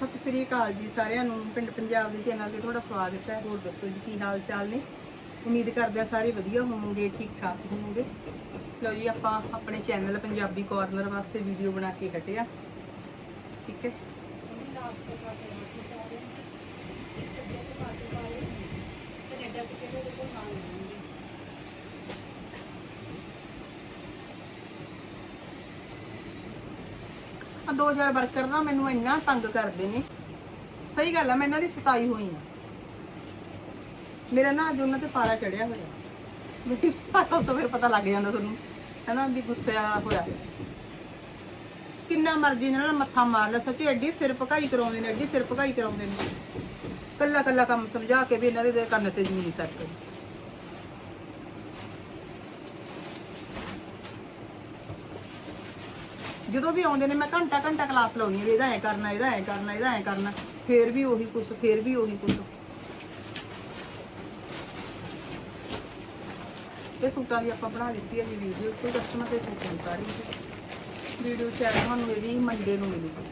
ਸਤਿ ਸ੍ਰੀ ਅਕਾਲ ਜੀ ਸਾਰਿਆਂ ਨੂੰ। ਪਿੰਡ ਪੰਜਾਬ ਦੇ ਚੈਨਲ ਤੇ ਤੁਹਾਡਾ ਸਵਾਗਤ ਹੈ। ਹੋਰ ਦੱਸੋ ਜੀ, ਕੀ ਹਾਲ ਚਾਲ ਨੇ? ਉਮੀਦ ਕਰਦੇ ਆ ਸਾਰੇ ਵਧੀਆ ਹੋਵੋਗੇ ਠੀਕ ਠਾਕ ਹੋਵੋਗੇ। ਲਓ ਜੀ, ਆਪਾਂ ਆਪਣੇ ਚੈਨਲ ਪੰਜਾਬੀ ਕਾਰਨਰ ਵਾਸਤੇ ਵੀਡੀਓ ਬਣਾ ਕੇ ਹਟਿਆ ਠੀਕ ਹੈ? ਆ 2000 ਵਰਕਰ ਨਾ ਮੈਨੂੰ ਇੰਨਾ ਤੰਗ ਕਰਦੇ ਨੇ। ਸਹੀ ਗੱਲ ਆ, ਮੈਂ ਇਹਨਾਂ ਦੀ ਸਤਾਈ ਹੋਈ ਆ। ਮੇਰਾ ਨਾ ਅੱਜ ਉਹਨਾਂ ਤੇ ਪਾਰਾ ਚੜਿਆ ਹੋਇਆ। ਮੇਰੀ ਸਾਡਾ ਤਾਂ ਫਿਰ ਪਤਾ ਲੱਗ ਜਾਂਦਾ ਤੁਹਾਨੂੰ, ਹੈਨਾ ਵੀ ਗੁੱਸੇ ਹੋਇਆ। ਕਿੰਨਾ ਮਰਜ਼ੀ ਇਹਨਾਂ ਨਾਲ ਮੱਥਾ ਮਾਰ ਲੈ, ਸੱਚੀ ਐਡੀ ਸਿਰ ਭਕਾਈ ਕਰਾਉਂਦੇ ਨੇ, ਐਡੀ ਸਿਰ ਭਕਾਈ ਕਰਾਉਂਦੇ ਨੇ। ਕੱਲਾ ਕੱਲਾ ਕੰਮ ਸਮਝਾ ਕੇ ਵੀ ਇਹਨਾਂ ਦੇ ਕੰਨ ਤੇ ਜ਼ਮੀਨ ਸੱਟ। ਜਦੋਂ ਵੀ ਆਉਂਦੇ ਨੇ ਮੈਂ ਘੰਟਾ ਘੰਟਾ ਕਲਾਸ ਲਾਉਣੀ ਹੈ ਇਹਦਾ ਐ ਕਰਨਾ ਇਹਦਾ ਐ ਕਰਨਾ ਇਹਦਾ ਐ ਕਰਨਾ ਫੇਰ ਵੀ ਉਹੀ ਕੁਛ ਫੇਰ ਵੀ ਉਹੀ ਕੁਛ। ਤੇ ਸੂਟਾਂ ਦੀ ਆਪਾਂ ਬਣਾ ਦਿੱਤੀ ਹੈ ਜੀ ਵੀਡੀਓ ਕੋਈ ਕਸਟਮਰ ਤੇ ਸੂਟ ਦੀ ਸਾਰੀ ਵੀਡੀਓ ਸ਼ਾਇਦ ਤੁਹਾਨੂੰ ਇਹ ਵੀ ਮੰਡੇ ਨੂੰ ਮਿਲੂਗੀ।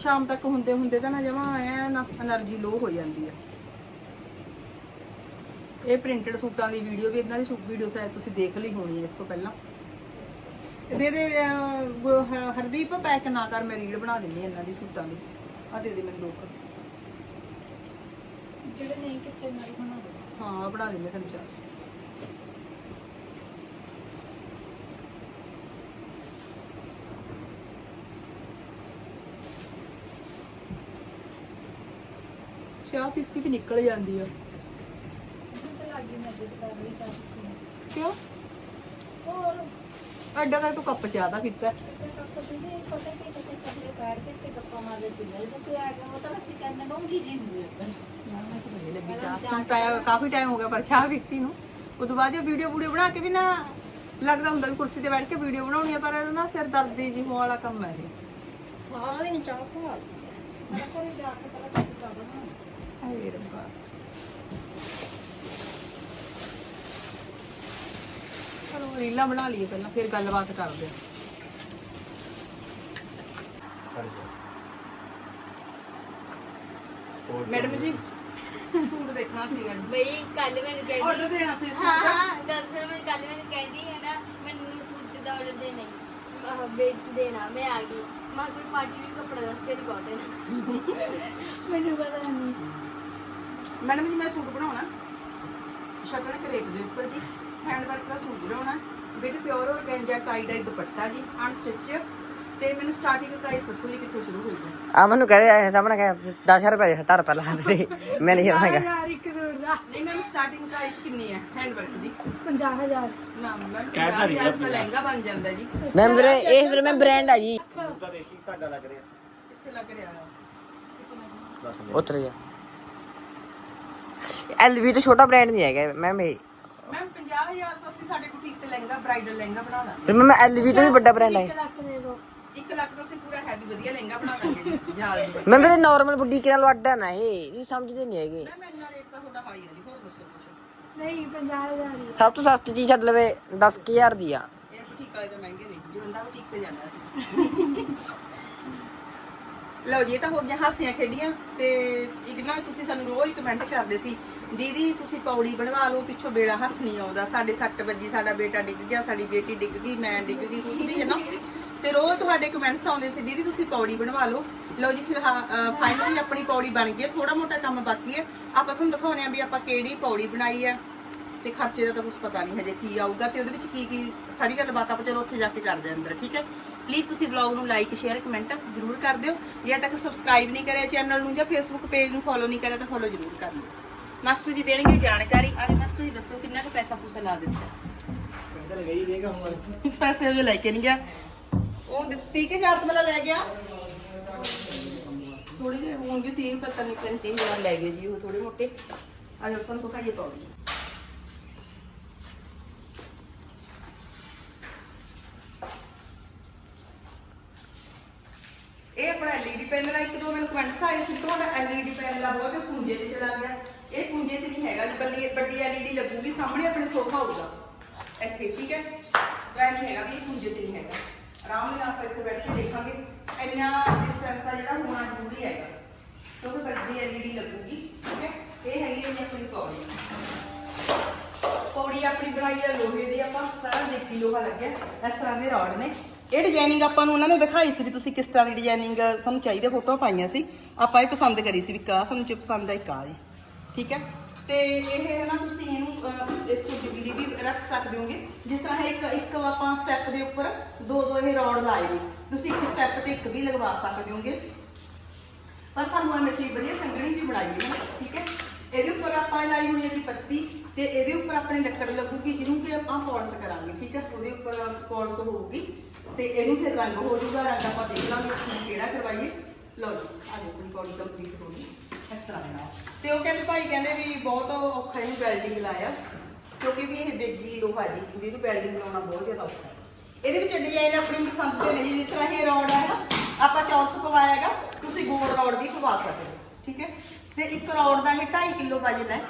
ਸ਼ਾਮ ਤੱਕ ਹੁੰਦੇ ਹੁੰਦੇ ਤਾਂ ਨਾ ਜਮਾ ਐ ਨਾ એનર્ਜੀ ਲੋ ਹੋ ਜਾਂਦੀ ਹੈ ਇਹ ਪ੍ਰਿੰਟਡ ਸੂਟਾਂ ਦੀ ਵੀਡੀਓ ਵੀ ਇਹਨਾਂ ਦੀ ਸੂਟ ਵੀਡੀਓ ਸ਼ਾਇਦ ਤੁਸੀਂ ਦੇਖ ਲਈ ਹੋਣੀ ਹੈ ਇਸ ਤੋਂ ਪਹਿਲਾਂ। ਦੇ ਦੇ ਹਰਦੀਪ ਪੈਕ ਨਾ ਕਰ ਮੈਂ ਰੀਲ ਬਣਾ ਦਿੰਦੀ ਇਹਨਾਂ ਦੀ ਸੂਟਾਂ ਦੀ। ਆ ਦੇ ਦੇ ਮੈਨੂੰ ਲੋਕ ਜਿਹੜੇ ਨਹੀਂ ਕਿਤੇ ਮੈਂ ਬਣਾ ਦੇ ਹਾਂ। ਬਣਾ ਦਿੰਦੇ ਤੈਨੂੰ ਚਾਰ। ਚਾਹ ਪੀਤੀ ਵੀ ਨਿਕਲ ਜਾਂਦੀ ਆ ਤੇ ਲੱਗੀ ਮਦਦ ਕਰ ਰਹੀ ਕਰ ਕਿਉਂ? ਹੋਰ ਐਡਾ ਤੱਕ ਤੂੰ ਦਾ ਤੇ ਕੱਪ ਤੇ ਜੀ ਪਤਾ ਕੋਈ ਕਾਫੀ ਟਾਈਮ ਹੋ ਗਿਆ ਪਰ ਚਾਹ ਪੀਤੀ ਨੂੰ। ਉਦੋਂ ਬਾਅਦ ਜੇ ਵੀਡੀਓ ਵੀਡੀਓ ਬਣਾ ਕੇ ਵੀ ਨਾ ਲੱਗਦਾ ਹੁੰਦਾ ਵੀ ਕੁਰਸੀ ਤੇ ਬੈਠ ਕੇ ਵੀਡੀਓ ਬਣਾਉਣੀ ਆ ਪਰ ਇਹਦਾ ਨਾ ਸਿਰ ਦਰਦੀ ਜੀ ਹੋਣ ਵਾਲਾ ਕੰਮ ਹੈ ਇਹ। ਸਾਰਾ ਦਿਨ ਚਾਹ ਮੈਂ ਕਰੇ ਜਾ ਕੇ ਪਹਿਲਾਂ ਚਾਹ ਬਣਾ ਹਾਏ ਰੱਬਾ। ਚਲੋ ਰੀਲਾਂ ਬਣਾ ਲਈਏ ਪਹਿਲਾਂ ਫਿਰ ਗੱਲਬਾਤ ਕਰਦੇ ਆ ਮੈਡਮ ਜੀ ਸੂਟ ਦੇਖਣਾ ਸੀਗਾ ਜੀ। ਬਈ ਕੱਲ ਮੈਨੂੰ ਕਹਿੰਦੀ ਆਰਡਰ ਦੇਣਾ ਸੀ ਹਾਂ ਸੂਟ। ਹਾਂ ਗੱਲ ਸੁਣ ਮੈਂ ਕੱਲ ਮੈਨੂੰ ਕਹਿੰਦੀ ਹੈ ਨਾ ਮੈਨੂੰ ਸੂਟ ਦਾ ਆਰਡਰ ਦੇਣਾ। ਹੈ ਬੇਟ ਦੇਣਾ ਮੈਂ ਆ ਗਈ। ਮੈਂ ਕੋਈ ਪਾਰਟੀ ਨੂੰ ਕੱਪੜਾ ਦੱਸ ਕੇ ਕਾਟਨ ਮੈਨੂੰ ਪਤਾ ਨਹੀਂ। ਮੈਡਮ ਜੀ ਮੈਂ ਸੂਟ ਬਣਾਉਣਾ। ਸ਼ਕਲ ਕਰੇਪ ਦੇ ਉੱਪਰ ਜੀ। ਹੈਂਡ ਵਰਕ ਦਾ ਸੂਟ ਬਣਾਉਣਾ with pure organza tie dye ਦੁਪੱਟਾ ਜੀ ਅਨਸਟਿਚ ਤੇ ਮੈਨੂੰ ਸਟਾਰਟਿੰਗ ਪ੍ਰਾਈਸ ਦੱਸੋ ਜੀ ਕਿੱਥੋਂ ਸ਼ੁਰੂ ਹੋਊਗਾ ਆ ਮੈਨੂੰ ਕਹਦੇ ਸਾਹਮਣੇ ਕਹੇ 10000 ਰੁਪਏ ਦੇ ਧਰ ਪਹਿਲਾਂ ਸੀ ਮੈਨੇਜਰ ਨੇ ਕਿਹਾ ਯਾਰ ਇੱਕ ਸੂਟ ਦਾ। ਨਹੀਂ ਮੈਮ ਸਟਾਰਟਿੰਗ ਪ੍ਰਾਈਸ ਕਿੰਨੀ ਹੈ ਹੈਂਡ ਵਰਕ ਦੀ? 50000 ਨਾ ਮੈਮ ਕਹਿ ਰਹੀ ਹੈ ਲਹਿੰਗਾ ਬਣ ਜਾਂਦਾ ਜੀ। ਮੈਂ ਵੀਰੇ ਇਹ ਵੀਰੇ ਮੈਂ ਬ੍ਰਾਂਡ ਆ ਜੀ। ਕਿੱਥੇ ਲੱਗ ਰਿਹਾ? ਉਤਰ ਜਾ ਐਲਵੀ ਤੋਂ ਛੋਟਾ ਬ੍ਰਾਂਡ ਨਹੀਂ ਹੈਗਾ ਮੈਮ ਇਹ। ਮੈਮ 50000 ਤਾਂ ਅਸੀਂ ਸਾਡੇ ਬੁਟੀਕ ਤੇ ਲਹਿੰਗਾ ਬ੍ਰਾਈਡਲ ਲਹਿੰਗਾ ਬਣਾ ਦਾਂਗੇ। ਫਿਰ ਮੈਂ ਐਲਵੀ ਤੋਂ ਵੀ ਵੱਡਾ ਬ੍ਰਾਂਡ ਹੈ ਲੱਖ ਦੇ ਦੋ 1 ਲੱਖ ਤੋਂ ਅਸੀਂ ਪੂਰਾ ਹੈਵੀ ਵਧੀਆ ਲਹਿੰਗਾ ਬਣਾ ਦਾਂਗੇ ਜੀ ਜਾਲ ਮੈਂ ਵੀਰੇ ਨਾਰਮਲ ਬੁੱਢੀ ਨਾਲੋਂ ਅੱਡਾ ਨਾ ਇਹ ਸਮਝਦੇ ਨਹੀਂ ਹੈਗੇ। ਮੈਮ ਇੰਨਾ ਰੇਟ ਤਾਂ ਤੁਹਾਡਾ ਹਾਈ ਹੈ ਜੀ ਹੋਰ ਦੱਸੋ ਕੁਛ। ਨਹੀਂ 50000 ਹੀ ਸਭ ਤੋਂ ਸਸਤੀ ਚੀਜ਼ ਛੱਡ ਲਵੇ 10000 ਦੀ ਆ। ਇਹ ਬੁਟੀਕ ਵਾਲੇ ਤਾਂ ਮਹਿੰਗੇ ਨੇ ਜੇ ਬੰਦਾ ਬੁਟੀਕ ਤੇ ਜਾਂਦਾ ਸੀ। ਲਓ ਜੀ ਇਹ ਤਾਂ ਹੋ ਗਿਆ ਹਾਸੀਆਂ ਖੇਡੀਆਂ ਤੇ ਇੱਕ ਨਾ ਤੁਸੀਂ ਸਾਨੂੰ ਰੋਜ਼ ਕਮੈਂਟ ਕਰਦੇ ਸੀ ਦੀਦੀ, ਤੁਸੀਂ ਪੌੜੀ ਬਣਵਾ ਲਓ, ਪਿੱਛੋਂ ਬੇੜਾ ਹੱਥ ਨਹੀਂ ਆਉਂਦਾ। ਸਾਡੇ 6 ਵਜੇ, ਸਾਡਾ ਬੇਟਾ ਡਿੱਗ ਗਿਆ, ਸਾਡੀ ਬੇਟੀ ਡਿੱਗ ਗਈ, ਮੈਂ ਡਿੱਗ ਗਈ ਕੁਝ ਵੀ ਹੈ ਨਾ? ਤੇ ਰੋਜ਼ ਤੁਹਾਡੇ ਕਮੈਂਟਸ ਆਉਂਦੇ ਸੀ, ਦੀਦੀ, ਤੁਸੀਂ ਪੌੜੀ ਬਣਵਾ ਲਓ। ਲਓ ਜੀ, ਫਿਰ ਫਾਈਨਲੀ ਆਪਣੀ ਪੌੜੀ ਬਣ ਗਈ ਹੈ ਥੋੜਾ ਮੋਟਾ ਕੰਮ ਬਾਕੀ ਹੈ। ਆਪਾਂ ਤੁਹਾਨੂੰ ਦਿਖਾਉਂਦੇ ਆ ਵੀ ਆਪਾਂ ਕਿਹੜੀ ਪੌੜੀ ਬਣਾਈ ਹੈ ਤੇ ਖਰਚੇ ਦਾ ਤਾਂ ਕੁਝ ਪਤਾ ਨਹੀਂ ਹਜੇ ਕੀ ਆਊਗਾ ਤੇ ਉਹਦੇ ਵਿੱਚ ਕੀ ਕੀ ਸਾਰੀ ਗੱਲਬਾਤ ਆਪਾਂ ਚਲੋ ਉੱਥੇ ਜਾ ਕੇ ਕਰਦੇ ਆਂ ਅੰਦਰ, ਠੀਕ ਹੈ? ਪਲੀਜ਼ ਤੁਸੀਂ ਵਲੌਗ ਨੂੰ ਲਾਈਕ ਸ਼ੇਅਰ ਕਮੈਂਟ ਜ਼ਰੂਰ ਕਰ ਦਿਓ। ਜੇ ਤੱਕ ਸਬਸਕ੍ਰਾਈਬ ਨਹੀਂ ਕਰਿਆ ਚੈਨਲ ਨੂੰ ਜਾਂ ਫੇਸਬੁੱਕ ਪੇਜ ਨੂੰ ਫੋਲੋ ਨਹੀਂ ਕਰਿਆ ਤਾਂ ਫੋਲੋ ਜ਼ਰੂਰ ਕਰ ਲਿਓ। ਮਾਸਟਰ ਜੀ ਦੇਣਗੇ ਜਾਣਕਾਰੀ। ਅੱਜ ਮਾਸਟਰ ਜੀ ਦੱਸੋ ਕਿੰਨਾ ਕੁ ਪੈਸਾ ਪੂਸਾ ਲਾ ਦਿੱਤਾ? ਪੈਸੇ ਉਹ ਲੈ ਕੇ ਨਹੀਂ ਗਿਆ। ਉਹ 30000 ਤੋਂ ਲੈ ਗਿਆ। ਥੋੜੇ ਜਿਹੇ ਹੋਣਗੇ 30 ਪਤਾ ਨਹੀਂ 35000 ਲੈ ਗਏ ਜੀ ਉਹ ਥੋੜੇ ਮੋਟੇ। ਅੱਜ ਆਪਾਂ ਨੂੰ ਕਾਹੇ ਪਾਉਗੀ ਇਹ ਆਪਣਾ LED ਪੈਨਲ ਆ, ਇੱਕ ਦੋ ਮੈਨੂੰ ਕਮੈਂਟਸ ਆਏ ਸੀ ਤੁਹਾਡਾ LED ਪੈਨਲ ਆ ਬਹੁਤ ਕੁੰਜੇ 'ਚ ਚਲਾ ਗਿਆ। ਇਹ ਕੁੰਜੇ 'ਚ ਨਹੀਂ ਹੈਗਾ, ਜੀ ਬੱਲੀ ਵੱਡੀ LED ਲੱਗੂਗੀ, ਸਾਹਮਣੇ ਆਪਣੇ ਸੋਫਾ ਹੋਊਗਾ। ਇੱਥੇ, ਠੀਕ ਹੈ? ਵੈ ਨਹੀਂ ਹੈਗਾ ਵੀ ਇਹ ਪੁੰਜੇ 'ਚ ਨਹੀਂ ਹੈਗਾ। ਆਰਾਮ ਨਾਲ ਆਪਾਂ ਇੱਥੇ ਬੈਠ ਕੇ ਦੇਖਾਂਗੇ। ਇੰਨਾ ਡਿਸਟੈਂਸ ਆ ਜਿਹੜਾ ਹੋਣਾ ਜ਼ਰੂਰੀ ਹੈਗਾ। ਕਿਉਂਕਿ ਵੱਡੀ ਐਲਈਡੀ ਲੱਗੂਗੀ, ਠੀਕ ਹੈ? ਇਹ ਹੈਗੀ ਹੈ ਜੀ ਆਪਣੀ ਪੌੜੀ। ਪੌੜੀ ਆਪਣੀ ਬਣਾਈ ਆ ਲੋਹੇ ਦੀ, ਆਪਾਂ ਸਾਰਾ ਦੇਖੀ ਲੋਹਾ ਲੱਗਿਆ। ਇਸ ਤਰ੍ਹਾਂ ਦੇ ਰੋਡ ਨੇ। ਇਹ ਡਿਜ਼ਾਈਨਿੰਗ ਆਪਾਂ ਨੂੰ ਉਹਨਾਂ ਨੇ ਦਿਖਾਈ ਸੀ ਵੀ ਤੁਸੀਂ ਕਿਸ ਤਰ੍ਹਾਂ ਦੀ ਡਿਜ਼ਾਈਨਿੰਗ ਤੁਹਾਨੂੰ ਚਾਹੀਦੀ ਫੋਟੋਆਂ ਪਾਈਆਂ ਸੀ। ਆਪਾਂ ਇਹ ਪਸੰਦ ਕਰੀ ਸੀ ਵੀ ਕਾ ਸਾਨੂੰ ਚ ਪਸੰਦ ਆਈ ਕਾ ਜੀ। ਠੀਕ ਹੈ? ਤੇ ਇਹ ਹੈ ਨਾ ਤੁਸੀਂ ਇਹਨੂੰ ਅਹ, ਇਸ ਤੋਂ ਡਿਗਰੀ ਵੀ ਰੱਖ ਸਕਦੇ ਹੋਗੇ। ਜਿਸ ਤਰ੍ਹਾਂ ਇਹ ਇੱਕ ਇੱਕ ਆਪਾਂ ਸਟੈਪ ਦੇ ਉੱਪਰ ਦੋ ਦੋ ਇਹ ਰੋਡ ਲਾਏ ਨੇ। ਤੁਸੀਂ ਇੱਕ ਸਟੈਪ ਤੇ ਇੱਕ ਵੀ ਲਗਵਾ ਸਕਦੇ ਹੋਗੇ। ਪਰ ਸਾਨੂੰ ਐਵੇਂ ਸੀ ਵਧੀਆ ਸੰਘਣੀ ਜੀ ਬਣਾਈ ਹੈ ਠੀਕ ਹੈ? ਇਹਦੇ ਉੱਪਰ ਆਪਾਂ ਲਾਈ ਹੋਈ ਹੈ ਜੀ ਪੱਤੀ ਤੇ ਇਹਦੇ ਉੱਪਰ ਆਪਣੀ ਲੱਕੜ ਲੱਗੂਗੀ ਜਿਹਨੂੰ ਕਿ ਆਪਾਂ ਪੌਲਿਸ਼ ਕਰਾਂਗੇ ਠੀਕ ਹੈ? ਉਹਦੇ ਉੱਪਰ ਪੌਲਿਸ਼ ਹੋਊਗੀ ਤੇ ਇਹਨੂੰ ਫਿਰ ਰੰਗ ਹੋ ਜਾਊਗਾ ਰੰਗ ਆਪਾਂ ਦੇਖ ਲਾਂਗੇ ਕਿ ਕਿਹੜਾ ਕਰਵਾਈਏ। ਲਓ ਜੀ ਆ ਦੇਖੋ ਆਪਣੀ ਪੌੜੀ ਕੰਪਲੀਟ ਹੋ ਗਈ। ਇਸ ਤਰ੍ਹਾਂ ਦੇ ਨਾਲ। ਤੇ ਉਹ ਕਹਿੰਦੇ ਭਾਈ ਕਹਿੰਦੇ ਵੀ ਬਹੁਤ ਔਖਾ ਇਹਨੂੰ ਵੈਲਡਿੰਗ ਲਾਇਆ ਕਿਉਂਕਿ ਵੀ ਇਹ ਦੇਗੀ ਲੋਹਾ ਜੀ ਜਿਹਨੂੰ ਵੈਲਡਿੰਗ ਲਾਉਣਾ ਬਹੁਤ ਜ਼ਿਆਦਾ ਔਖਾ ਹੈ। ਇਹਦੇ ਵਿੱਚ ਡਿਜ਼ਾਈਨ ਆਪਣੀ ਪਸੰਦ ਦੇ ਨੇ ਜਿਸ ਤਰ੍ਹਾਂ ਇਹ ਰੌਡ ਹੈ ਨਾ ਆਪਾਂ ਚੌਰਸ ਪਵਾਇਆ ਹੈਗਾ ਤੁਸੀਂ ਗੋਲ ਰੌਡ ਵੀ ਪਵਾ ਸਕਦੇ ਹੋ ਠੀਕ ਹੈ? ਤੇ ਇੱਕ ਰੌਡ ਦਾ ਇਹ 2.5 ਕਿਲੋ ਵਜਨ ਹੈ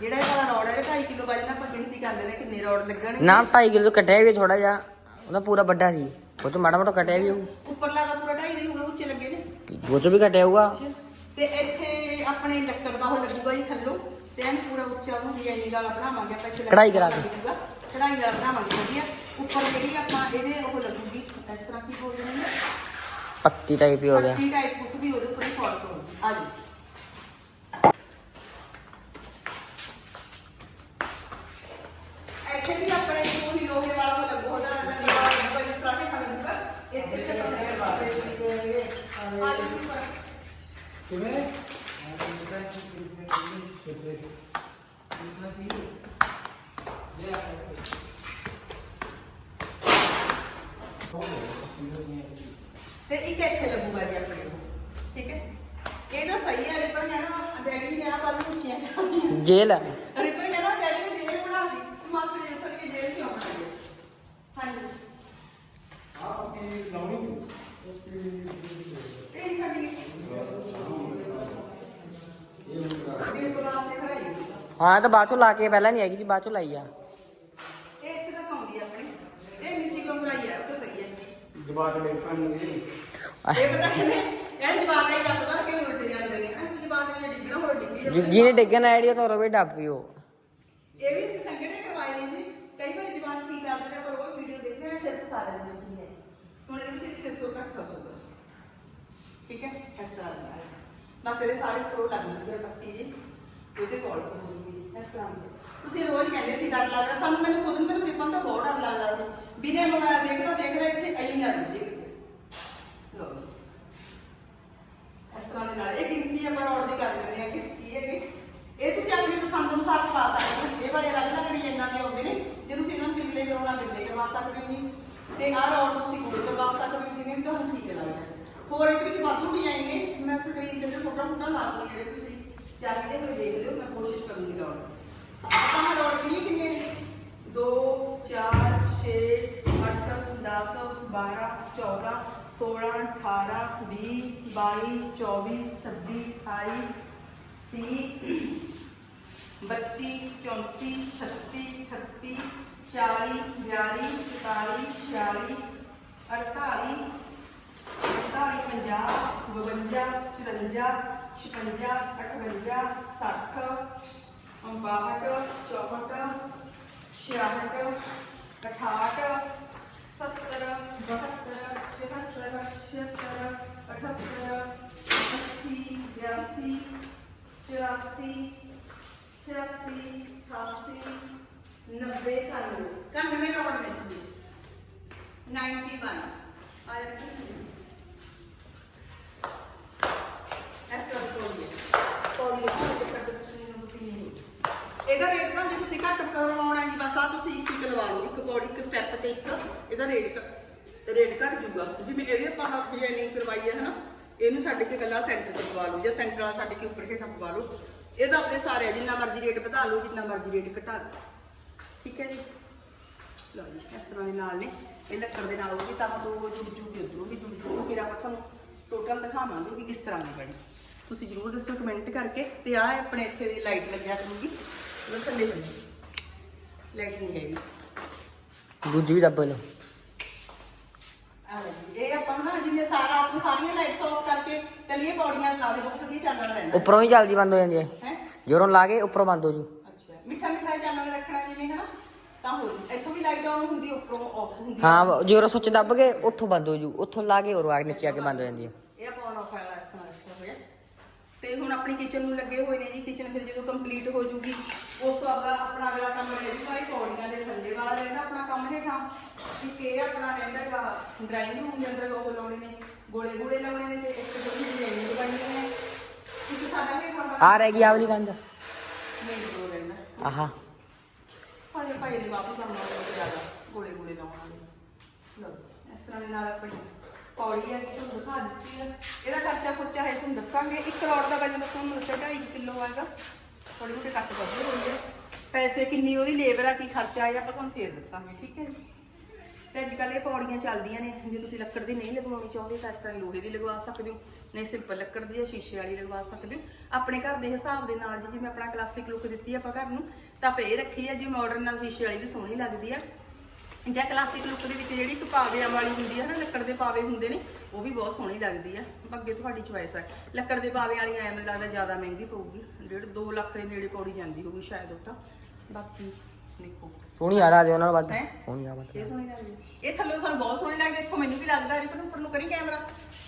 ਜਿਹੜਾ ਇਹ ਵਾਲਾ ਰੌਡ ਹੈ 2.5 ਕਿਲੋ ਵਜਨ ਆਪਾਂ ਗਿਣਤੀ ਕਰ ਲੈਣੇ ਕਿੰਨੇ ਰੌਡ ਲੱਗਣਗੇ। ਨਾ 2.5 ਕਿਲੋ ਕੱਟਿਆ ਵੀ ਥੋੜਾ ਜਿਹਾ ਉਹਦਾ ਪੂਰਾ ਵੱਡਾ ਸੀ ਉਹ ਤੋਂ ਮਾੜਾ ਮੋਟਾ ਕੱਟਿਆ ਵੀ ਹੋਊ। ਉੱਪਰਲਾ ਦਾ ਪੂਰਾ 2.5 ਦੇ ਹੋਏ ਉੱਚੇ ਲੱਗੇ ਨੇ। ਉਹ ਚੋਂ ਵੀ ਕੱਟਿਆ ਹੋਊਗਾ। ਤੇ ਆਪਣੇ ਲੱਕੜ ਦਾ ਉਹ ਲੱਗੂਗਾ ਜੀ ਥੱਲੋਂ ਤੇ ਐਨ ਪੂਰਾ ਉੱਚਾ ਉਹਨੂੰ ਡਿਜ਼ਾਈਨ ਵਾਲਾ ਬਣਾਵਾਂਗੇ ਆਪਾਂ ਇੱਥੇ ਲੱਕੜ ਕਢਾਈ ਕਰਾ ਕੇ। ਲੱਗੂਗਾ। ਕਢਾਈ ਵਾਲਾ ਬਣਾਵਾਂਗੇ ਵਧੀਆ। ਉੱਪਰ ਜਿਹੜੀ ਆਪਾਂ ਇਹਦੇ ਉਹ ਲੱਗੂਗੀ ਇਸ ਤਰ੍ਹਾਂ ਕੀ ਬੋਲਦੇ ਨੇ ਪੱਤੀ ਟਾਈਪ ਹੀ ਹੋ ਗਿਆ। ਪੱਤੀ ਟਾਈਪ ਕੁਛ ਵੀ ਉਹਦੇ ਉੱਪਰ ਹੀ ਫਾਲਸ ਹੋਊਗੀ ਆ ਜੀ। ਇੱਥੇ ਤੇ ਇੱਕ ਇੱਥੇ ਲੱਗੂਗਾ ਜੀ ਆਪਣੇ ਨੂੰ, ਠੀਕ ਹੈ? ਇਹ ਤਾਂ ਸਹੀ ਹੈ ਰਿਪਨ ਕਹਿਣਾ ਡੈਡੀ ਨੇ ਕਹਿਣਾ ਪਰ ਉੱਚੀਆਂ ਕਰਾਂਦੀਆਂ ਜੇਲ ਹੈ ਰਿਪਨ ਕਹਿਣਾ ਡੈਡੀ ਨੇ ਜੇਲ੍ਹ ਬਣਾ ਦੀ ਮਾਸਟਰ ਜੀ ਸਰ ਕੀ ਜੇਲ੍ਹ ਸੀ ਆਉਣਾ ਹੈ ਹਾਂਜੀ ਇਹ ਛੱਡੀ ਇਹ ਕਲਾਸ ਦੇ ਖੜਾਈ ਹਾਂ ਤਾਂ ਬਾਅਦ ਚੋਂ ਲਾ ਕੇ ਪਹਿਲਾਂ ਨਹੀਂ ਆਏਗੀ ਜੀ ਬਾਅਦ ਚੋਂ ਲਾਈ ਆ। ਇਹ ਇੱਥੇ ਤੱਕ ਆਉਂਦੀ ਹੈ ਆਪਣੀ। ਇਹ ਨੀਚੀ ਕੰਪਰਾਈ ਹੈ ਉਹ ਤਾਂ ਸਹੀ ਹੈ ਜਵਾਕ ਦੇਖਣਗੇ ਇਹ ਪਤਾ ਕਿਨੇ ਇਹ ਜਵਾਬ ਹੀ ਲੱਗਦਾ ਕਿ ਉਲਟ ਜਾਂਦੇ ਨੇ? ਇਹ ਜਵਾਬ ਨੇ ਡਿੱਗਣਾ ਹੋਰ ਡਿੱਗੀ ਜਿਹਨੇ ਡਿੱਗਣ ਆਈਡੀਆ ਤੋਂ ਰਵੇ ਡੱਬ ਪਿਓ। ਇਹ ਵੀ ਅਸੀਂ ਸੰਗੜੇ ਕਰਵਾਏ ਨੇ ਜੀ। ਕਈ ਵਾਰੀ ਜਵਾਨ ਕੀ ਕਰਦੇ ਨੇ ਪਰ ਉਹ ਵੀਡੀਓ ਦੇਖਦੇ ਨੇ ਸਿਰਫ ਸਾਰਿਆਂ ਦੇ ਵਿੱਚ ਹੀ। ਹੁਣ ਇਹਦੇ ਵਿੱਚ ਸਿਰ ਸੋ ਘੱਟ ਫਸੂਗਾ ਠੀਕ ਹੈ? ਇਸ ਤਰ੍ਹਾਂ ਦਾ। ਬਸ ਇਹਦੇ ਸਾਰੇ ਫਰੋ ਲੱਗ ਜੂਗੇ ਪੱਤੀ ਜੀ। ਉਹਦੇ ਕੋਲ ਸਹੂਗੀ ਇਸ ਤਰ੍ਹਾਂ ਦੇ। ਤੁਸੀਂ ਰੋਜ਼ ਕਹਿੰਦੇ ਸੀ ਡਰ ਲੱਗਦਾ, ਸਾਨੂੰ ਮੈਨੂੰ ਖੁਦ ਨੂੰ ਮੈਨੂੰ ਰਿਪਨ ਤੋਂ ਬਹੁਤ ਡਰ ਲੱਗਦਾ ਸੀ। ਬਿਨੇ ਮੋਬਾਈਲ ਦੇਖਦਾ ਦੇਖਦਾ ਇੱਥੇ ਅਈ ਨਾ ਰੁੱਝੇ ਕਿਤੇ। ਲਓ ਜੀ। ਇਸ ਤਰ੍ਹਾਂ ਦੇ ਨਾਲ ਇਹ ਗਿਣਤੀ ਆਪਾਂ ਰੋਡ ਦੀ ਕਰ ਲੈਂਦੇ ਆ ਕਿ ਕੀ ਹੈ ਕਿ ਇਹ ਤੁਸੀਂ ਆਪਣੀ ਪਸੰਦ ਅਨੁਸਾਰ ਪਾ ਸਕਦੇ ਹੋ। ਇਹ ਵਾਲੇ ਅਲੱਗ ਅਲੱਗ ਡਿਜ਼ਾਈਨਾਂ ਦੇ ਆਉਂਦੇ ਨੇ, ਜੇ ਤੁਸੀਂ ਇਹਨਾਂ ਨੂੰ ਬਿੱਲੇ ਕਰਵਾਉਣਾ, ਬਿੱਲੇ ਕਰਵਾ ਸਕਦੇ ਹੋ ਜੀ। ਤੇ ਆਹ ਰੋਡ ਤੁਸੀਂ ਗੋਲ ਕਰਵਾ ਸਕਦੇ ਹੋ, ਜਿਵੇਂ ਵੀ ਤੁਹਾਨੂੰ ਠੀਕ ਲੱਗਦਾ। ਹੋਰ ਇਹਦੇ ਵਿੱਚ ਵਾਧੂ ਡਿਜ਼ਾਈਨ ਨੇ ਮੈਂ ਸਕਰੀਨ ਤੇ ਫੋਟੋ ਫੋਟੋ ਲਾ ਦੂੰਗੀ ਜਿਹੜੇ ਤੁਸੀਂ ਚਾਹੀਦੇ ਹੋਏ ਦੇਖ ਲਿਓ ਮੈਂ ਕੋਸ਼ਿਸ਼ ਕਰੂੰਗੀ ਲਾਉਣ ਦੀ। ਆਪਾਂ ਰੋਡ ਕਿੰਨੀ ਕਿੰਨੇ ਨੇ 2 4 6 8 10 12 14 16 18 20 22 24 26 28 30 32 34 36 38 40 42 43 46 48 48 छपंजा अठवंजा, सठ बाहठ चौहठ छियाहठ अठाहठ सत्तर, बहत्तर तिहत्तर छिहत्तर अठहत्तर अस्सी, बयासी चौरासी छियासी अठासी नब्बे कानवे कानवे का नाइनटी वन आ ਇਹਦਾ ਰੇਟ ਨਾ ਜੇ ਤੁਸੀਂ ਘੱਟ ਕਰਵਾਉਣਾ ਜੀ, ਬਸ ਆ ਤੁਸੀਂ ਇੱਕ ਹੀ ਲਵਾ ਲਓ, ਇੱਕ ਪੌੜੀ ਇੱਕ ਸਟੈਪ ਤੇ ਇੱਕ, ਇਹਦਾ ਰੇਟ ਰੇਟ ਘੱਟ ਜੂਗਾ ਜਿਵੇਂ ਇਹਦੇ ਆਪਾਂ ਹੱਥ ਡਿਜ਼ਾਈਨਿੰਗ ਕਰਵਾਈ ਹੈ, ਹਨਾ? ਇਹਨੂੰ ਛੱਡ ਕੇ ਗੱਲਾਂ ਸੈਂਟਰ ਤੇ ਪਵਾ ਲਓ ਜਾਂ ਸੈਂਟਰ ਵਾਲਾ ਛੱਡ ਕੇ ਉੱਪਰ ਹੇਠਾਂ ਪਵਾ ਲਓ। ਇਹਦਾ ਆਪਣੇ ਸਾਰੇ ਜਿੰਨਾ ਮਰਜ਼ੀ ਰੇਟ ਵਧਾ ਲਓ, ਜਿੰਨਾ ਮਰਜ਼ੀ ਰੇਟ ਘਟਾ ਲਓ। ਠੀਕ ਹੈ ਜੀ? ਲਓ ਜੀ, ਇਸ ਤਰ੍ਹਾਂ ਦੇ ਨਾਲ ਨੇ। ਇਹ ਲੱਕੜ ਦੇ ਨਾਲ ਉਹ ਵੀ ਤਾਂ ਦੋ ਜੁੜ ਜੂਗੀ ਉਧਰੋਂ ਵੀ ਜੁੜ ਜੂਗੀ। ਫਿਰ ਆਪਾਂ ਤੁਹਾਨੂੰ ਟੋਟਲ ਦਿਖਾਵਾਂਗੇ ਕਿ ਕਿਸ ਤਰ੍ਹਾਂ ਦੀ ਬਣੀ। ਤੁਸੀਂ ਜਰੂਰ ਦੱਸੋ ਕਮੈਂਟ ਕਰਕੇ। ਤੇ ਆ ਆਪਣੇ ਇੱਥੇ ਦੀ ਲਾਈਟ ਲੱਗਿਆ ਕਰੂਗੀ। ਲੋ ਥੱਲੇ ਥੱਲੇ ਦੂਜੀ ਵੀ ਦੱਬ ਲਓ। ਆ ਲਓ ਇਹ ਆਪਾਂ ਨਾ ਜਿਵੇਂ ਸਾਰਾ ਆਪ ਸਾਰੀਆਂ ਲਾਈਟਸ ਆਫ ਕਰਕੇ ਕੱਲੀਆਂ ਪੌੜੀਆਂ ਲਾ ਦੇ ਬਹੁਤ ਵਧੀਆ ਚਾਨਣ ਰਹਿਣਾ ਉੱਪਰੋਂ ਹੀ ਜਲਦੀ ਬੰਦ ਹੋ ਜਾਂਦੀ ਹੈ। ਜੋਰੋਂ ਲਾ ਕੇ ਉੱਪਰੋਂ ਬੰਦ ਹੋ ਜੂ। ਮਿੱਠਾ ਮਿੱਠਾ ਚਾਨਣ ਰੱਖਣਾ ਜਿਵੇਂ ਹਨਾ? ਤਾਂ ਹੋ ਇੱਥੋਂ ਵੀ ਲਾਈਟ ਆਨ ਹੁੰਦੀ ਉੱਪਰੋਂ ਆਫ ਹੁੰਦੀ। ਹਾਂ ਜੋਰੋਂ ਸੁੱਚ ਦੱਬ ਕੇ ਉੱਥੋਂ ਬੰਦ ਹੋ ਜੂ। ਉੱਥੋਂ ਲਾ ਕੇ ਆ ਕੇ ਨੀਚੇ ਆ ਕੇ ਬੰਦ ਹੋ ਜਾਂਦੀ ਹੈ। ਤੇ ਹੁਣ ਆਪਣੀ ਕਿਚਨ ਨੂੰ ਲੱਗੇ ਹੋਏ ਨੇ ਜੀ। ਕਿਚਨ ਫਿਰ ਜਦੋਂ ਕੰਪਲੀਟ ਹੋ ਜੂਗੀ ਉਸ ਤੋਂ ਬਾਅਦ ਆਪਣਾ ਅਗਲਾ ਕੰਮ ਰਹੇਗਾ ਇਹ ਪੌੜੀਆਂ ਦੇ ਥੱਲੇ ਵਾਲਾ ਰਹਿੰਦਾ ਆਪਣਾ ਕੰਮ ਹੇਠਾਂ। ਇੱਕ ਇਹ ਆਪਣਾ ਰਹਿੰਦਾ ਡਰਾਇੰਗ ਰੂਮ ਦੇ ਅੰਦਰ ਉਹ ਲਾਉਣੇ ਨੇ ਗੋਲੇ ਗੋਲੇ ਲਾਉਣੇ ਨੇ ਤੇ ਇੱਕ ਜਿਹੜੀ ਡਿਜ਼ਾਈਨ ਬਣਨੀ ਹੈ। ਇੱਕ ਸਾਡਾ ਹੇਠਾਂ ਆ ਰਹਿ ਗਈ ਆ ਵਾਲੀ ਕੰਧ। ਮੇਨ ਡੋਰ ਰਹਿੰਦਾ। ਆਹਾ। ਭਾਈ ਭਾਈ ਨੇ ਵਾਪਸ ਆਉਣਾ ਹੋਵੇ ਜ਼ਿਆਦਾ ਗੋਲੇ ਗੋਲੇ ਲਾਉਣਾ ਲੋ ਇਸ ਤਰ੍ਹਾਂ ਦੇ ਨਾਲ ਆਪਣੀ ਪੌੜੀ ਹੈ ਤੁਹਾਨੂੰ ਦਿਖਾ ਦਿੱਤੀ ਹੈ ਇਹਦਾ ਖਰਚਾ ਖੁਰਚਾ ਹੈ ਤੁਹਾਨੂੰ ਦੱਸਾਂਗੇ। ਇੱਕ ਰੋਡ ਦਾ ਵਜਨ ਦੱਸੋ ਮੈਨੂੰ ਦੱਸਿਆ 2.5 ਕਿਲੋ ਆਏਗਾ ਥੋੜੀ ਮੋਟੀ ਕੱਟ ਵੱਧ ਹੋਈ ਹੈ ਪੈਸੇ ਕਿੰਨੀ ਉਹਦੀ ਲੇਬਰ ਆ, ਕੀ ਖਰਚਾ ਆਇਆ, ਆਪਾਂ ਤੁਹਾਨੂੰ ਫੇਰ ਦੱਸਾਂਗੇ, ਠੀਕ ਹੈ ਜੀ? ਤੇ ਅੱਜ ਕੱਲ੍ਹ ਇਹ ਪੌੜੀਆਂ ਚੱਲਦੀਆਂ ਨੇ। ਜੇ ਤੁਸੀਂ ਲੱਕੜ ਦੀ ਨਹੀਂ ਲਗਵਾਉਣੀ ਚਾਹੁੰਦੇ, ਤਾਂ ਇਸ ਤਰ੍ਹਾਂ ਲੋਹੇ ਦੀ ਲਗਵਾ ਸਕਦੇ ਹੋ। ਨਹੀਂ, ਸਿੰਪਲ ਲੱਕੜ ਦੀ ਜਾਂ ਸ਼ੀਸ਼ੇ ਵਾਲੀ ਲਗਵਾ ਸਕਦੇ ਹੋ। ਆਪਣੇ ਘਰ ਦੇ ਹਿਸਾਬ ਦੇ ਨਾਲ ਜੀ, ਜਿਵੇਂ ਆਪਣਾ ਕਲਾਸਿਕ ਲੁੱਕ ਦਿੱਤੀ ਆਪਾਂ ਘਰ ਨੂੰ, ਤਾਂ ਆਪਾਂ ਇਹ ਰੱਖੀ ਹੈ ਜੀ ਮਾਡਰਨ ਨਾਲ ਸ਼ੀਸ਼ੇ ਵਾਲੀ ਵੀ ਸੋਹਣੀ ਲੱਗਦੀ ਆ। ਜਾਂ ਕਲਾਸਿਕ ਲੁੱਕ ਦੇ ਵਿੱਚ ਜਿਹੜੀ ਤੁਪਾਵਿਆਂ ਵਾਲੀ ਹੁੰਦੀ ਹੈ ਨਾ ਲੱਕੜ ਦੇ ਪਾਵੇ ਹੁੰਦੇ ਨੇ ਉਹ ਵੀ ਬਹੁਤ ਸੋਹਣੀ ਲੱਗਦੀ ਆ। ਅੱਗੇ ਤੁਹਾਡੀ ਚੁਆਇਸ ਹੈ ਲੱਕੜ ਦੇ ਪਾਵੇ ਵਾਲੀ ਐ ਮੈਨੂੰ ਲੱਗਦਾ ਜ਼ਿਆਦਾ ਮਹਿੰਗੀ ਪਊਗੀ। ਡੇਢ 2 ਲੱਖ ਦੇ ਨੇੜੇ ਪੌੜੀ ਜਾਂਦੀ ਹੋਊਗੀ ਸ਼ਾਇਦ ਉਹ ਤਾਂ। ਬਾਕੀ ਦੇਖੋ। ਸੋਹਣੀ ਆ ਦੇ ਉਹਨਾਂ ਨੂੰ ਵੱਧ। ਹੈਂ? ਸੋਹਣੀ ਆ ਵੱਧ। ਇਹ ਸੋਹਣੀ ਲੱਗਦੀ। ਇਹ ਥੱਲੋਂ ਸਾਨੂੰ ਬਹੁਤ ਸੋਹਣੀ ਲੱਗਦੀ ਇੱਥੋਂ ਮੈਨੂੰ ਵੀ ਲੱਗਦਾ ਰਿਪਨ ਉੱਪਰ ਨੂੰ ਕਰੀ ਕੈਮਰਾ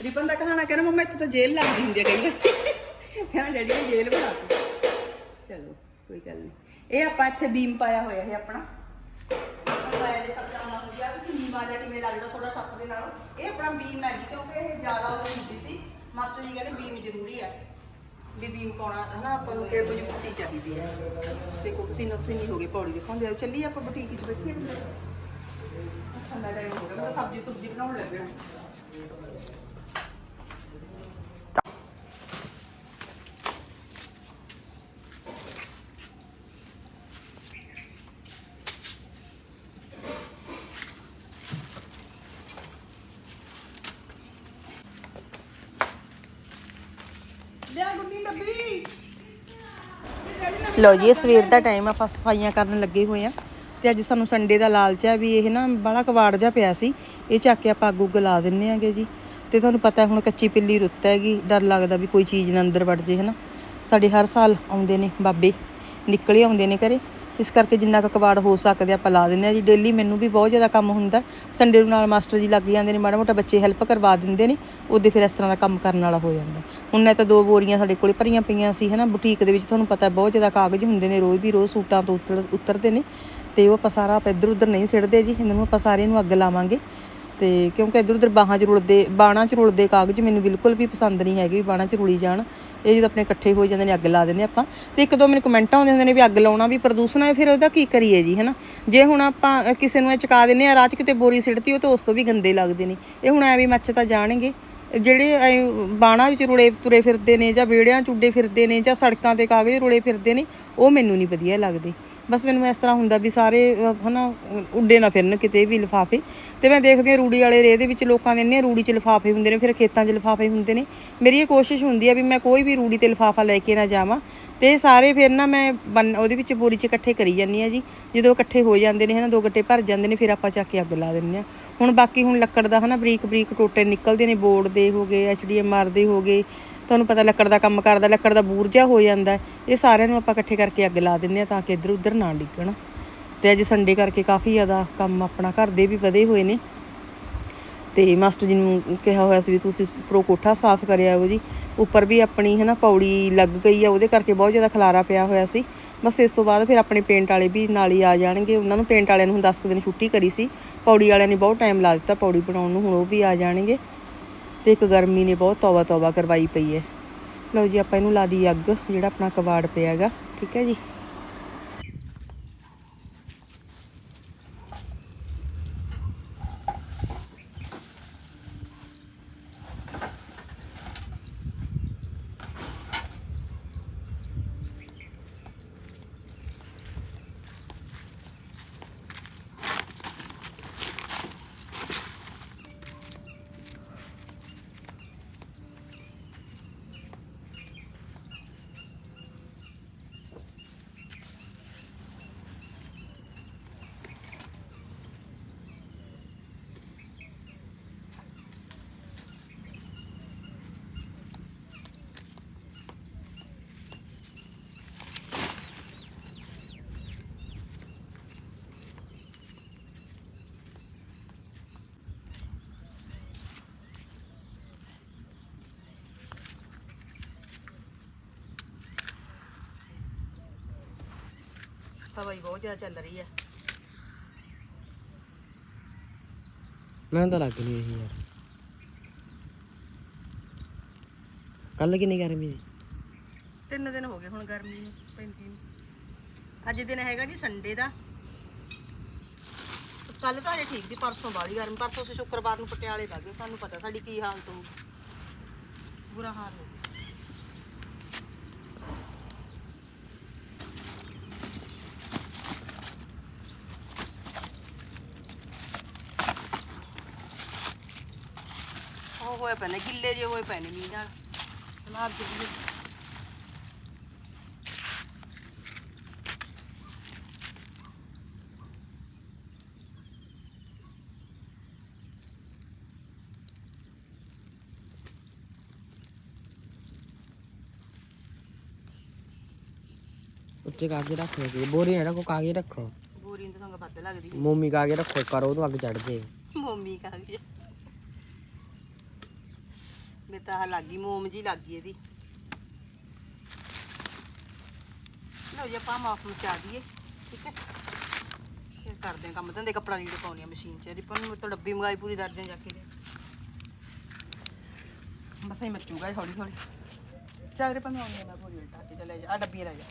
ਰਿਪਨ ਦਾ ਕਹਾਣਾ ਕਹਿੰਦਾ ਮੰਮਾ ਇੱਥੇ ਤਾਂ ਜੇਲ੍ਹ ਲੱਗਦੀ ਹੁੰਦੀ ਹੈ ਵਾਰ। ਕਹਿੰਦਾ ਡੈਡੀ ਨੇ ਜੇਲ੍ਹ ਬਣਾਤੀ ਚਲੋ ਕੋਈ ਗੱਲ ਨਹੀਂ। ਇਹ ਆਪਾਂ ਇੱਥੇ ਬੀਮ ਪਾਇਆ ਹੋਇਆ ਹੈ ਆਪਣਾ। ਪਾਇਆ ਦੇ ਸੱਚਾ ਨਾ ਹੋ ਗਿਆ ਤੁਸੀਂ ਬੀਮ ਆ ਕਿਵੇਂ ਲੱਗਦਾ ਥੋੜਾ ਛੱਤ ਦੇ ਨਾਲੋਂ? ਇਹ ਆਪਣਾ ਬੀਮ ਹੈ ਜੀ, ਕਿਉਂਕਿ ਇਹ ਜ਼ਿਆਦਾ ਉਹ ਹੁੰਦੀ ਸੀ। ਮਾਸਟਰ ਜੀ ਕਹਿੰਦੇ ਬੀਮ ਜ਼ਰੂਰੀ ਹੈ ਵੀ ਬੀਮ ਪਾਉਣਾ, ਹੈ ਆਪਾਂ ਨੂੰ ਇਹ ਮਜ਼ਬੂਤੀ ਚਾਹੀਦੀ ਹੈ। ਦੇਖੋ ਪਸੀਨਾ ਪਸੀਨੀ ਹੋ ਗਈ ਪੌੜੀ ਦਿਖਾਉਂਦੇ ਆ ਚੱਲੀਏ ਆਪਾਂ ਬੁਟੀਕ 'ਚ ਬੈਠੀਏ। ਠੰਡਾ ਟਾਈਮ ਹੋ ਗਿਆ, ਮੈਂ ਸਬਜ਼ੀ ਸੁਬਜ਼ੀ ਬਣਾਉਣ ਲੱਗਿਆ ਲੋ ਜੀ, ਇਹ ਸਵੇਰ ਦਾ ਟਾਈਮ ਆਪਾਂ ਸਫਾਈਆਂ ਕਰਨ ਲੱਗੇ ਹੋਏ ਆ। ਤੇ ਅੱਜ ਸਾਨੂੰ ਸੰਡੇ ਦਾ ਲਾਲਚ ਹੈ ਵੀ ਇਹ ਨਾ ਬੜਾ ਕਵਾੜ ਜਾ ਪਿਆ ਸੀ। ਇਹ ਚੱਕ ਕੇ ਆਪਾਂ ਅੱਗ ਉੱਗ ਲਾ ਦਿੰਨੇ ਆਗੇ ਜੀ। ਤੇ ਤੁਹਾਨੂੰ ਪਤਾ ਹੁਣ ਕੱਚੀ ਪਿੱਲੀ ਰੁੱਤ ਹੈਗੀ, ਡਰ ਲੱਗਦਾ ਵੀ ਕੋਈ ਚੀਜ਼ ਨਾ ਅੰਦਰ ਵੜ ਜੇ, ਹਨਾ। ਸਾਡੇ ਹਰ ਸਾਲ ਆਉਂਦੇ ਨੇ ਬਾਬੇ, ਨਿਕਲੇ ਆਉਂਦੇ ਨੇ ਘਰੇ। ਇਸ ਕਰਕੇ ਜਿੰਨਾ ਕੁ ਕਵਾੜ ਹੋ ਸਕਦੇ ਆਪਾਂ ਲਾ ਦਿੰਦੇ ਆ ਜੀ। ਡੇਲੀ ਮੈਨੂੰ ਵੀ ਬਹੁਤ ਜ਼ਿਆਦਾ ਕੰਮ ਹੁੰਦਾ। ਸੰਡੇ ਨੂੰ ਨਾਲ ਮਾਸਟਰ ਜੀ ਲੱਗ ਜਾਂਦੇ ਨੇ ਮਾੜਾ ਮੋਟਾ ਬੱਚੇ ਹੈਲਪ ਕਰਵਾ ਦਿੰਦੇ ਨੇ, ਉਹਦੇ ਫਿਰ ਇਸ ਤਰ੍ਹਾਂ ਦਾ ਕੰਮ ਕਰਨ ਵਾਲਾ ਹੋ ਜਾਂਦਾ। ਹੁਣ ਨਾ ਤਾਂ ਦੋ ਬੋਰੀਆਂ ਸਾਡੇ ਕੋਲੇ ਭਰੀਆਂ ਪਈਆਂ ਸੀ, ਹਨਾ। ਬੁਟੀਕ ਦੇ ਵਿੱਚ ਤੁਹਾਨੂੰ ਪਤਾ ਬਹੁਤ ਜ਼ਿਆਦਾ ਕਾਗਜ਼ ਹੁੰਦੇ ਨੇ, ਰੋਜ਼ ਦੀ ਰੋਜ਼ ਸੂਟਾਂ ਤੋਂ ਉੱਤਰ ਉਤਰਦੇ ਨੇ। ਤੇ ਉਹ ਆਪਾਂ ਸਾਰਾ ਆਪਾਂ ਇੱਧਰ ਉੱਧਰ ਨਹੀਂ ਸਿੱਟਦੇ ਜੀ, ਇਹਨਾਂ ਨੂੰ ਆਪਾਂ ਸਾਰੇ ਨੂੰ ਅੱਗ ਲਾਵਾਂਗੇ। ਤੇ ਕਿਉਂਕਿ ਇੱਧਰ ਉੱਧਰ ਬਾਹਾਂ 'ਚ ਰੁਲਦੇ, ਬਾਣਾ 'ਚ ਰੁਲਦੇ ਕਾਗਜ਼ ਮੈਨੂੰ ਬਿਲਕੁਲ ਵੀ ਪਸੰਦ ਨਹੀਂ ਹੈਗੇ ਵੀ ਬਾਣਾ 'ਚ ਰੁਲੀ ਜਾਣ। ਇਹ ਜਦੋਂ ਆਪਣੇ ਇਕੱਠੇ ਹੋ ਜਾਂਦੇ ਨੇ, ਅੱਗ ਲਾ ਦਿੰਦੇ ਆਪਾਂ। ਤੇ ਇੱਕ ਦੋ ਮੈਨੂੰ ਕਮੈਂਟ ਆਉਂਦੇ ਹੁੰਦੇ ਨੇ ਵੀ ਅੱਗ ਲਾਉਣਾ ਵੀ ਪ੍ਰਦੂਸ਼ਣ ਹੈ, ਫਿਰ ਉਹਦਾ ਕੀ ਕਰੀਏ ਜੀ, ਹਨਾ? ਜੇ ਹੁਣ ਆਪਾਂ ਕਿਸੇ ਨੂੰ ਇਹ ਚਕਾ ਦਿੰਨੇ ਆ ਰਾਹ 'ਚ ਕਿਤੇ ਬੋਰੀ ਸਿੱਟਤੀ ਉਹ ਤਾਂ ਉਸ ਤੋਂ ਵੀ ਗੰਦੇ ਲੱਗਦੇ ਨੇ। ਇਹ ਹੁਣ ਐ ਵੀ ਮੱਚ ਤਾਂ ਜਾਣਗੇ। ਜਿਹੜੇ ਐਂ ਬਾਣਾ ਵਿੱਚ ਰੁਲੇ ਤੁਰੇ ਫਿਰਦੇ ਨੇ ਜਾਂ ਵਿਹੜਿਆਂ 'ਚ ਉੱਡੇ ਫਿਰਦੇ ਨੇ ਜਾਂ ਸੜਕਾਂ ਤੇ ਕਾਗਜ਼ ਰੁਲੇ ਫਿਰਦੇ ਨੇ, ਉਹ ਮੈਨੂੰ ਨਹੀਂ ਵਧੀਆ ਲੱਗਦੇ। ਬਸ ਮੈਨੂੰ ਇਸ ਤਰ੍ਹਾਂ ਹੁੰਦਾ ਵੀ ਸਾਰੇ ਅਹ, ਹਨਾ ਉੱਡੇ ਨਾ ਫਿਰਨ ਕਿਤੇ ਵੀ ਲਿਫਾਫੇ। ਤੇ ਮੈਂ ਦੇਖਦੀ ਹਾਂ ਰੂੜੀ ਵਾਲੇ ਰੇਹ ਦੇ ਵਿੱਚ ਲੋਕਾਂ ਦੇ ਇੰਨੇ ਰੂੜੀ 'ਚ ਲਿਫਾਫੇ ਹੁੰਦੇ ਨੇ ਫਿਰ ਖੇਤਾਂ 'ਚ ਲਿਫਾਫੇ ਹੁੰਦੇ ਨੇ। ਮੇਰੀ ਇਹ ਕੋਸ਼ਿਸ਼ ਹੁੰਦੀ ਆ ਵੀ ਮੈਂ ਕੋਈ ਵੀ ਰੂੜੀ ਤੇ ਲਿਫਾਫਾ ਲੈ ਕੇ ਨਾ ਜਾਵਾਂ। ਤੇ ਸਾਰੇ ਫਿਰ ਨਾ ਮੈਂ ਬੰਨ- ਉਹਦੇ ਵਿੱਚ ਬੋਰੀ 'ਚ ਇਕੱਠੇ ਕਰੀ ਜਾਂਦੀ ਆ ਜੀ। ਜਦੋਂ ਇਕੱਠੇ ਹੋ ਜਾਂਦੇ ਨੇ ਹਨਾ ਦੋ ਗੱਟੇ ਭਰ ਜਾਂਦੇ ਨੇ ਫਿਰ ਆਪਾਂ ਚੱਕ ਕੇ ਅੱਗ ਲਾ ਦਿੰਦੇ ਆ ਹੁਣ ਬਾਕੀ ਹੁਣ ਲੱਕੜ ਦਾ ਹਨਾ ਬਰੀਕ ਬਰੀਕ ਟੋਟੇ ਨਿਕਲਦੇ ਨੇ ਬੋਰਡ ਦੇ ਹੋ ਗਏ ਐਚਡੀਐਮਆਰ ਦੇ ਹੋ ਗਏ ਤੁਹਾਨੂੰ ਪਤਾ ਲੱਕੜ ਦਾ ਕੰਮ ਕਰਦਾ, ਲੱਕੜ ਦਾ ਬੂਰਜਾ ਹੋ ਜਾਂਦਾ ਇਹ ਸਾਰਿਆਂ ਨੂੰ ਆਪਾਂ ਇਕੱਠੇ ਕਰਕੇ ਅੱਗ ਲਾ ਦਿੰਦੇ ਆ ਤਾਂ ਕਿ ਇੱਧਰ ਉੱਧਰ ਨਾ ਡਿੱਗਣ। ਤੇ ਅੱਜ ਸੰਡੇ ਕਰਕੇ ਕਾਫੀ ਜ਼ਿਆਦਾ ਕੰਮ ਆਪਣਾ ਘਰ ਦੇ ਵੀ ਵਧੇ ਹੋਏ ਨੇ। ਤੇ ਮਾਸਟਰ ਜੀ ਨੂੰ ਕਿਹਾ ਹੋਇਆ ਸੀ ਵੀ ਤੁਸੀਂ ਉੱਪਰੋਂ ਕੋਠਾ ਸਾਫ਼ ਕਰਿਆ ਆਓ ਜੀ। ਉੱਪਰ ਵੀ ਆਪਣੀ ਹੈ ਨਾ ਪੌੜੀ ਲੱਗ ਗਈ ਆ, ਉਹਦੇ ਕਰਕੇ ਬਹੁਤ ਜ਼ਿਆਦਾ ਖਲਾਰਾ ਪਿਆ ਹੋਇਆ ਸੀ। ਬਸ ਇਸ ਤੋਂ ਬਾਅਦ ਫਿਰ ਆਪਣੇ ਪੇਂਟ ਵਾਲੇ ਵੀ ਨਾਲ ਹੀ ਆ ਜਾਣਗੇ। ਉਹਨਾਂ ਨੂੰ ਪੇਂਟ ਵਾਲਿਆਂ ਨੂੰ ਹੁਣ 10 ਕੁ ਦਿਨ ਛੁੱਟੀ ਕਰੀ ਸੀ। ਪੌੜੀ ਵਾਲਿਆਂ ਨੇ ਬਹੁਤ ਟਾਈਮ ਲਾ ਦਿੱਤਾ ਪੌੜੀ ਬਣਾਉਣ ਨੂੰ, ਹੁਣ ਉਹ ਵੀ ਆ ਜਾਣਗੇ। ਤੇ ਇੱਕ ਗਰਮੀ ਨੇ ਬਹੁਤ ਤੌਬਾ ਤੌਬਾ ਕਰਵਾਈ ਪਈ ਹੈ। ਲਓ ਜੀ, ਆਪਾਂ ਇਹਨੂੰ ਲਾ ਦੀ ਅੱਗ, ਜਿਹੜਾ ਆਪਣਾ ਕਬਾੜ ਪਿਆ ਹੈਗਾ। ਠੀਕ ਹੈ ਜੀ? ਹਵਾ ਹੀ ਬਹੁਤ ਜ਼ਿਆਦਾ ਚੱਲ ਰਹੀ ਹੈ ਮੈਨੂੰ ਤਾਂ ਲੱਗ ਨਹੀਂ ਰਹੀ ਯਾਰ। ਕੱਲ ਕਿੰਨੀ ਗਰਮੀ ਸੀ? ਤਿੰਨ ਦਿਨ ਹੋ ਗਏ ਹੁਣ ਗਰਮੀ ਨੂੰ ਪੈਂਦੀ ਨੂੰ। ਅੱਜ ਦਿਨ ਹੈਗਾ ਜੀ ਸੰਡੇ ਦਾ। ਕੱਲ ਤਾਂ ਹਜੇ ਠੀਕ ਦੀ ਪਰਸੋਂ ਬਾਲੀ ਗਰਮ ਪਰਸੋਂ ਅਸੀਂ ਸ਼ੁੱਕਰਵਾਰ ਨੂੰ ਪਟਿਆਲੇ ਲੱਗੇ ਸਾਨੂੰ ਪਤਾ ਸਾਡੀ ਕੀ ਹਾਲਤ ਹੋਊ ਬੁਰਾ ਹਾਲ ਹੋ ਹੋਏ ਪਏ ਨੇ ਗਿੱਲੇ ਜਿਹੇ ਹੋਏ ਪਏ ਨੇ ਮੀਂਹ ਨਾਲ। ਸਲਾਬ ਜਿਹੀ ਉੱਤੇ ਕਾਗੇ ਰੱਖ ਲਓ ਬੋਰੀ ਨਾ ਰੱਖੋ ਕਾਗੇ ਰੱਖੋ। ਬੋਰੀ ਨੂੰ ਤਾਂ ਸੰਗ ਵੱਧ ਲੱਗਦੀ ਮੋਮੀ ਕਾਗੇ ਰੱਖੋ ਕਰੋ ਉਹਨੂੰ ਅੱਗ ਚੜ ਜੇ। ਮੋਮੀ ਕਾ ਮੇ ਤਾਂ ਆਹ ਲੱਗ ਗਈ ਮੋਮ ਜੀ ਲੱਗ ਗਈ ਇਹਦੀ। ਲਓ ਜੀ, ਆਪਾਂ ਮਾਫ ਮਚਾ ਦਈਏ, ਠੀਕ ਹੈ? ਫਿਰ ਕਰਦੇ ਹਾਂ ਕੰਮ। ਧੰਦੇ ਕੱਪੜਾ ਲੀੜੇ ਪਾਉਣੀ ਆ ਮਸ਼ੀਨ 'ਚ। ਰਿਪਨ ਨੂੰ ਤਾਂ ਡੱਬੀ ਮੰਗਾਈ, ਪੂਰੀ ਦਰਜਨ ਜਾ ਕੇ ਦੇ ਬਸ ਇਹ ਮੱਚੂਗਾ ਇਹ ਹੌਲੀ ਹੌਲੀ ਚੱਲ ਰਿਪਨ ਨੂੰ ਆਉਣੀ ਆ, ਮੈਂ ਪੂਰੀ ਉਲਟਾ ਕੇ ਚੱਲੇ ਜਾ ਆ ਡੱਬੀ ਲੈ ਜਾ।